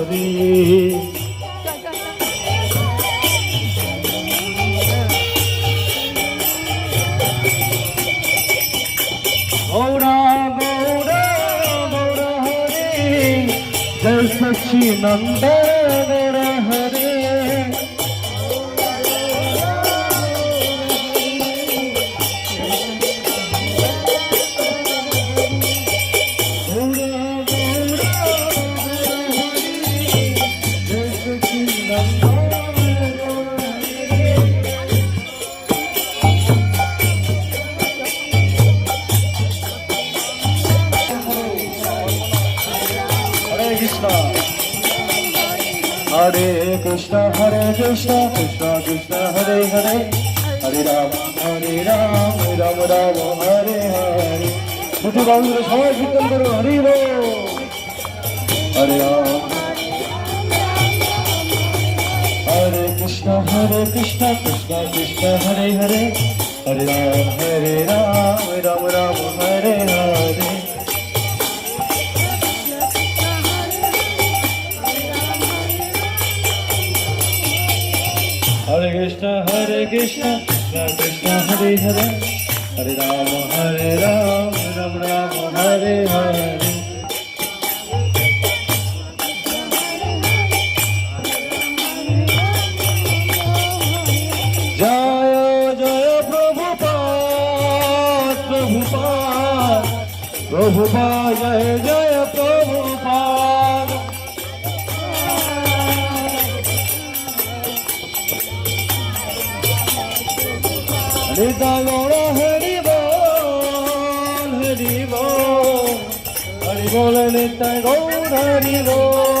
হরে গৌরা গৌরা গৌরা হরে কৃষ্ণ হরে কৃষ্ণ কৃষ্ণ কৃষ্ণ, হরে হরে। হরে রাম হরে রাম রাম রাম, হরে হরে। দুটি বাবুরা সবাই কীর্তন করো, হরি। হরে রাম। হরে কৃষ্ণ হরে কৃষ্ণ কৃষ্ণ কৃষ্ণ, হরে হরে। হরে রাম হরে রাম রাম রাম, হরে হরে। হরে কৃষ্ণ হরে কৃষ্ণ কৃষ্ণ কৃষ্ণ, হরে হরে। হরে রাম হরে রাম রাম রাম, হরে হরে। জয় জয় প্রভু প্রভু প্রভু জয় জয় প্রভু হরিতা গৌর হরি বল হরি বল হরি বল নিতা গৌর হরি বল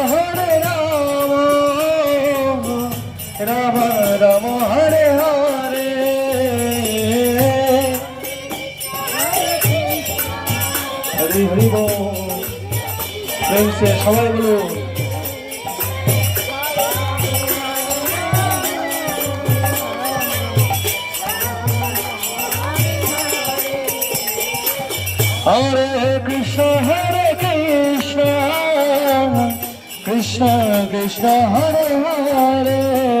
রাম হরে হরে। হরি হরি বল। সবাই বলুন হরে কৃষ্ণ হরে কৃষ্ণ। কৃষ্ণ কৃষ্ণ, হরে হরে।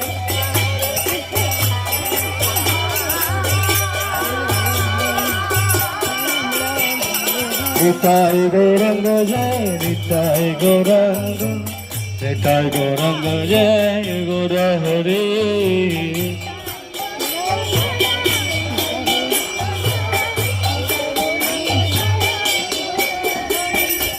নিতাই গৌরঙ্গ জয় নিতাই গৌরঙ্গ নিতাই গৌরঙ্গ জয় গৌর হরে।